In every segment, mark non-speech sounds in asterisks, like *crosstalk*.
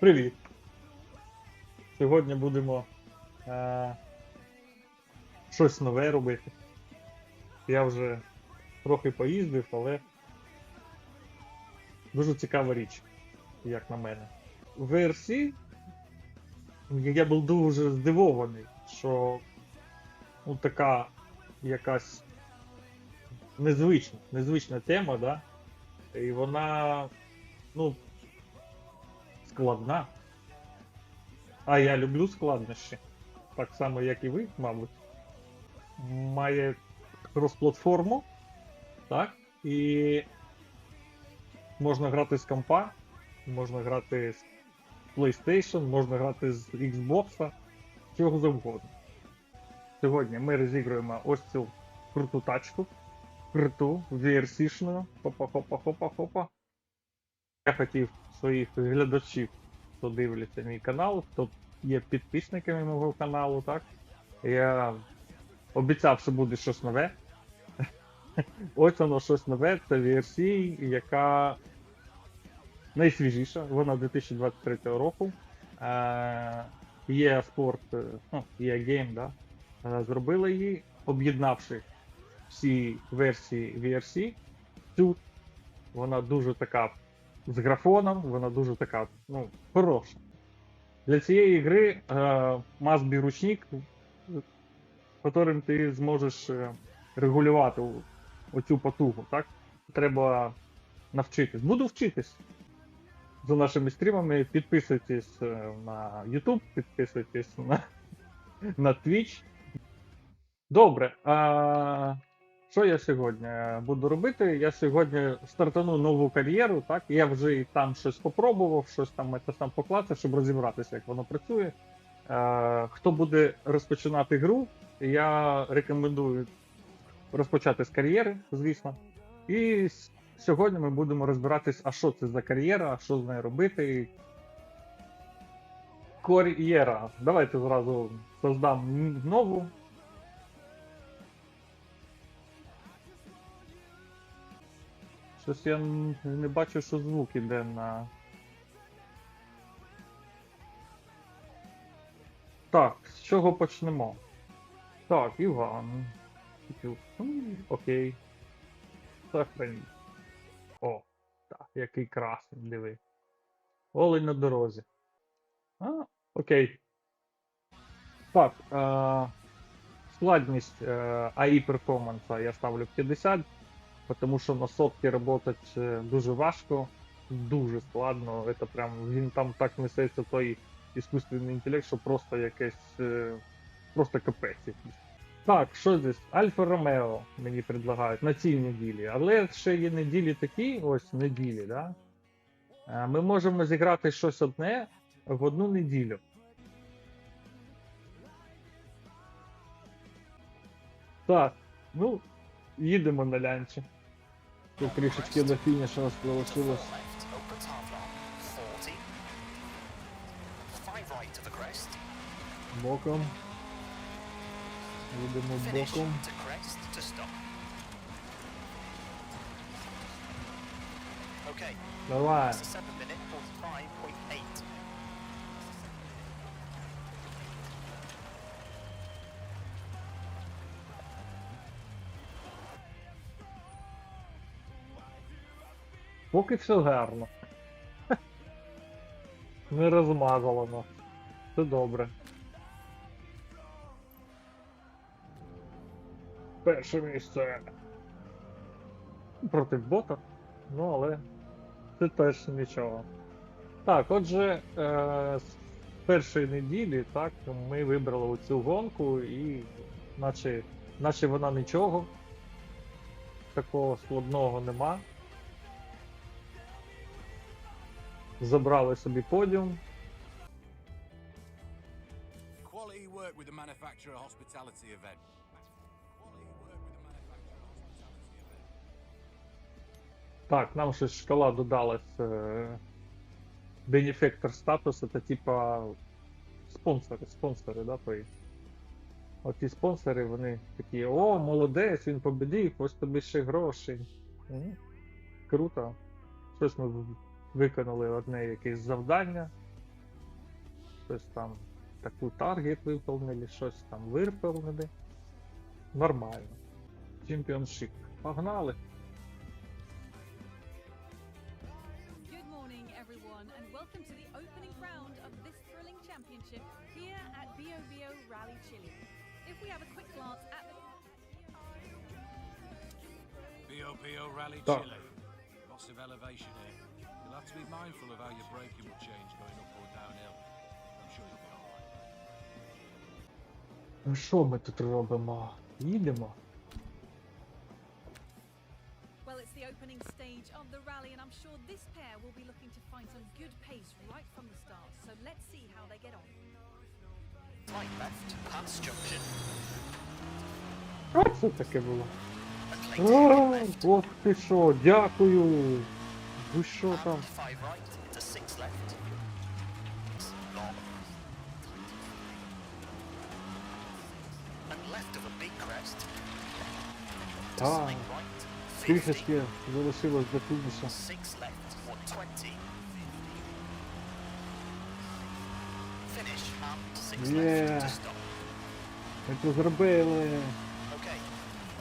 Привіт! Сьогодні будемо е, щось нове робити. Я вже трохи поїздив, але дуже цікава річ, як на мене. В VRC я був дуже здивований, що ну, така якась незвична, незвична тема, да? І вона, ну, складна. А я люблю складнощі. Так само, як і ви, мабуть. Має крос-платформу, так? І можна грати з компа, можна грати з PlayStation, можна грати з Xbox, чого завгодно. Сьогодні ми розігруємо ось цю круту тачку. Круту, VRC-шну. Хопа-хопа-хопа-хопа. Я хотів своїх глядачів, хто дивляться мій канал, хто є підписниками мого каналу, так? Я обіцяв, що буде щось нове. *laughs* Ось воно щось нове, це VRC, яка найсвіжіша, вона 2023 року. Е, Є спорт, е, ну, є гейм, е, зробили її, об'єднавши всі версії VRC. Цю вона дуже така з графоном, вона дуже така ну, хороша. Для цієї гри е, must ручник, яким ти зможеш е, регулювати оцю потугу. Так? Треба навчитись. Буду вчитись за нашими стрімами. Підписуйтесь е, на YouTube, підписуйтесь на, *laughs* на Twitch. Добре. А, що я сьогодні буду робити? Я сьогодні стартану нову кар'єру, так? Я вже і там щось попробував, щось там це сам поклацав, щоб розібратися, як воно працює. Е, хто буде розпочинати гру, я рекомендую розпочати з кар'єри, звісно. І сьогодні ми будемо розбиратись, а що це за кар'єра, що з нею робити. Кар'єра. Давайте зразу создам нову. Щось я не бачу, що звук іде на. Так, з чого почнемо? Так, Іван. М, Окей. Сохраніть. О, так, який красний, диви. Олень на дорозі. А, окей. Так, е, складність е, AI перформанса я ставлю 50, тому що на сотки працювати е, дуже важко, дуже складно. Це прям він там так несеться той іскусственний інтелект, що просто якесь. е, просто капець якийсь. Так, що здесь? Альфа Ромео мені предлагають на цій неділі. Але ще є неділі такі, ось неділі, да? Е, Ми можемо зіграти щось одне в одну неділю. Так, ну, їдемо на лянчі. Тут трішечки до фінішу нас залишилось. left, opens half lap, Поки все гарно. Не розмазало нас. Все добре. Перше місце. Проти бота. Ну, але це теж нічого. Так, отже, е, з першої неділі, так, ми вибрали оцю гонку і наче, наче вона нічого. Такого складного нема. Manufacturer hospitality event. Так, нам щось шкала додалась. Е... Бенефектор статус, це типа спонсори, спонсори, да, твої. Оті спонсори, вони такі, о, молодець, він победив, ось тобі ще гроші. Круто. Щось ми виконали одне якесь завдання. щось там, таку таргет виповнили, щось там виповнили. Нормально. Чемпіоншип. Погнали. Так. Chile. Lots of elevation here. You'll have to be mindful of how your braking will change going up or downhill. I'm sure you'll be alright. Ну що ми тут робимо? Їдемо. well, it's the opening stage of the rally, and I'm sure this pair will be looking to find some good pace right from the start. So let's see how they get on. Right left, past junction. Що це таке було? О. Ох ти що, дякую. Ви що там? Ah. 50. Трішечки залишилось до фінішу. Six left, 120. Finish and six Yeah. це зробили.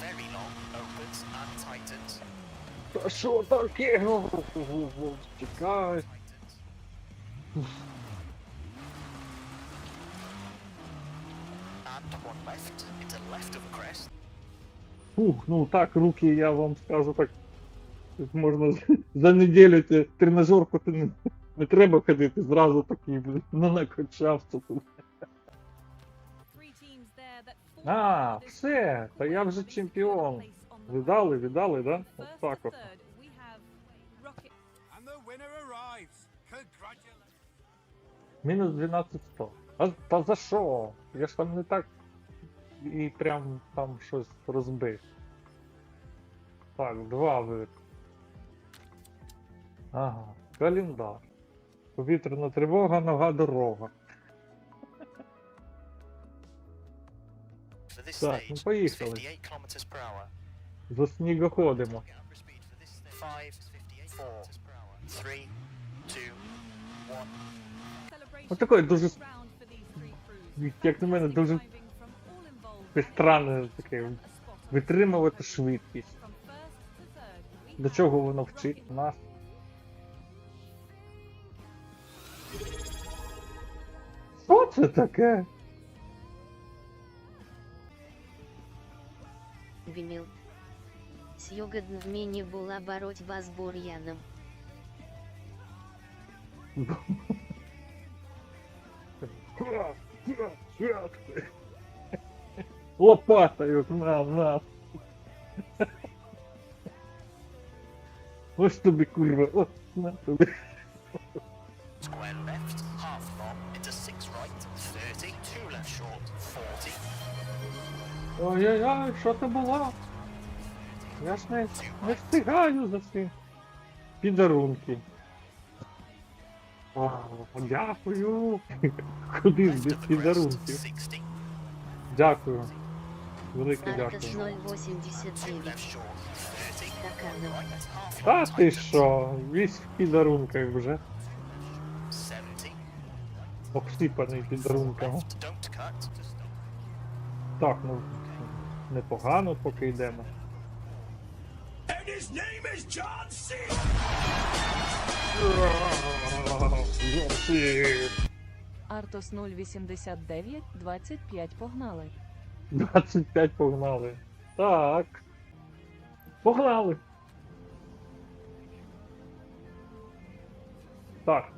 very long, opens and tightens. Та що таке? Чекай. Фух, ну так, руки, я вам скажу так. Можна за неділю тренажерку ти не, не треба ходити, зразу такий блін, ну накачав тут. А, все, та я вже чемпіон. Видали, видали, да? От так от. Мінус 1200. А та за що? Я ж там не так і прям там щось розбив. Так, два вир. Ага, календар. Повітряна тривога, нога дорога. Так, ну поїхали. 58 kilometers per. За снігоходимо. Five, four, three, two, one. celebration Отакий дуже як на мене, дуже from таке витримувати швидкість. До чого воно вчить нас? Що це таке? Вимил. Сьогодні в мені була боротьба з бур'яном. Лопатою на нас. Ось тобі курва, ось на тобі. Square left, half long, into six right, 30, two left short, 40, Ой-ой-ой, що це було? Я ж не, не встигаю за цим. Підарунки. О, дякую. Куди ж без підарунків? 60, Велике Артас дякую. 089. two left short, 30, Таканов. right, half Та ти що, весь в підарунках вже. 70, Обсипаний підарунками. Так, ну непогано поки йдемо. Артос 089 25 погнали. 25 погнали. Так. Погнали! Так,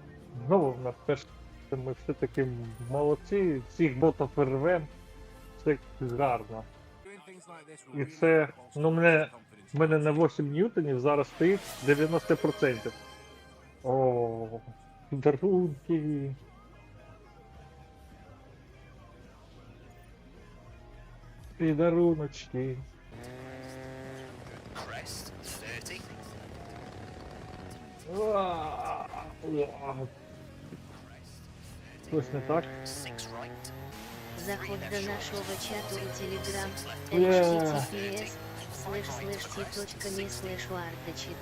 знову в нас перше. Ми все таки молодці, всіх ботов рвем. Це гарно. І це, ну мене мене на 8 ньютонів зараз стоїть 90%. О, дарунки. Пидоруночки. А, точно так. Заход до нашего чата и телеграм. HTTPS. Слэш слэш ти точка не слэш варточит.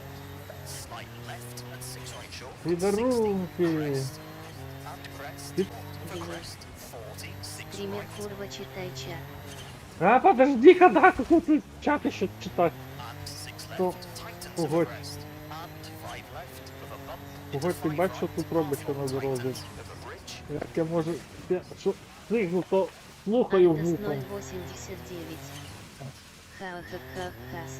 Пидорунки. Пример курва читай чат. А подожди, *laughs* когда тут чат еще читать? And 6 left. То Tightens Погодь. for crest. And 5 left with a bump. Погодь, ти бачиш, що тут робиться на дорозі? Як я можу. Я, що стигну, то слухаю вухом. 089. Ха-ха-ха-хас.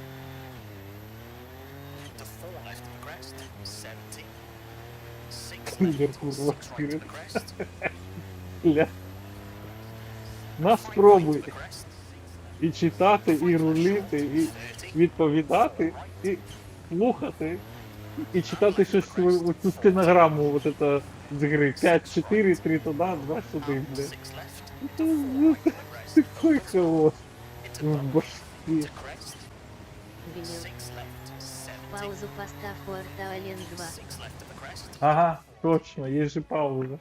To 4 left of the crest, 70. 6 Підер, left, курва, 6 right of вперед. the crest. Ля. Нас 5 і читати, і рулити, і відповідати, і слухати, і читати щось цю стенограму вот это з гри. 5-4, 3 туди, 2 сюди, бля. 6 left. Такой хаос в bump. башці. To crest. Винил. 6 left. 70. Паузу поставь у Артален 2. 6 left of the crest. Ага, точно, є же пауза.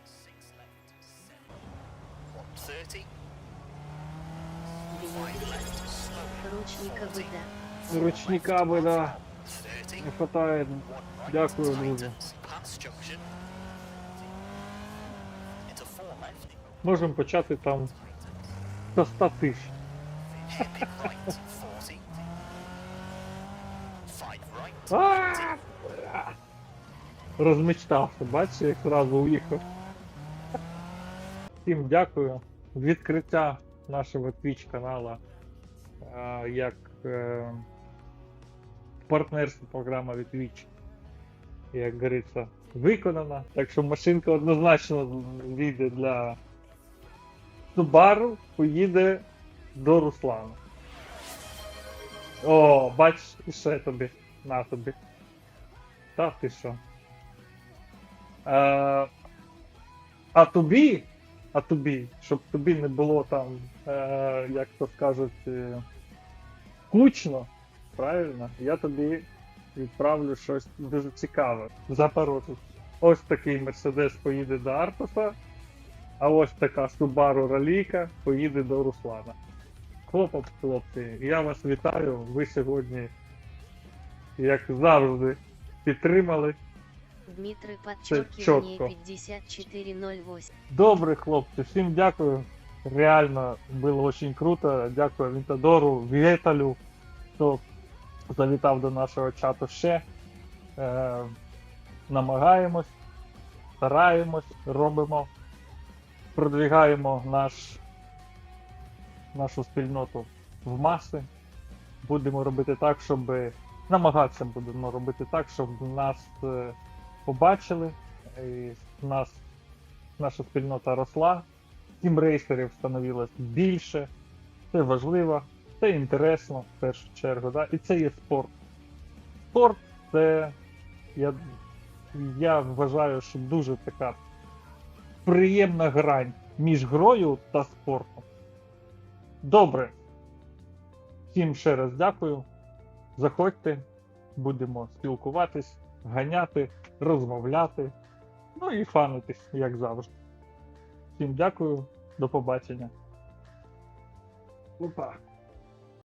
Ручника выда. Ручника би, да, 30. не хватає. Дякую, друзі. Tightens. Pass junction. Into 4 left. Можемо почати там до 100 тисяч. Hairpin right. 40. 5 right. А, бля. Розмечтався, бачиш, як зразу уїхав. Всім дякую. Відкриття нашого Twitch канала е, як е, партнерство програма від Twitch, як говориться, виконана. Так що машинка однозначно війде для Subaru, поїде до Руслана. О, бач, і ще тобі. На тобі. Та ти що? Е, а тобі, а тобі, щоб тобі не було там, е, як то скажуть, е, кучно, правильно, я тобі відправлю щось дуже цікаве. Запорожець. Ось такий Мерседес поїде до Артоса, а ось така Subaru Раліка поїде до Руслана. Хлопок, хлопці, я вас вітаю. Ви сьогодні, як завжди, підтримали. Дмитрий чётко. 5408. Добре, хлопці, всім дякую. Реально було дуже круто. Дякую Вінтадору, Вєталю, хто завітав до нашого чату ще. Е, намагаємось, стараємось, робимо, продвігаємо наш, нашу спільноту в маси. Будемо робити так, щоб намагатися будемо робити так, щоб нас е, побачили, і нас наша спільнота росла, тімрейсерів становилось більше. Це важливо, це інтересно в першу чергу. Да? І це є спорт. Спорт це, я, я вважаю, що дуже така приємна грань між грою та спортом. Добре. Всім ще раз дякую. Заходьте, будемо спілкуватись, ганяти, розмовляти. Ну і фанитись, як завжди. Всім дякую, до побачення. Опа.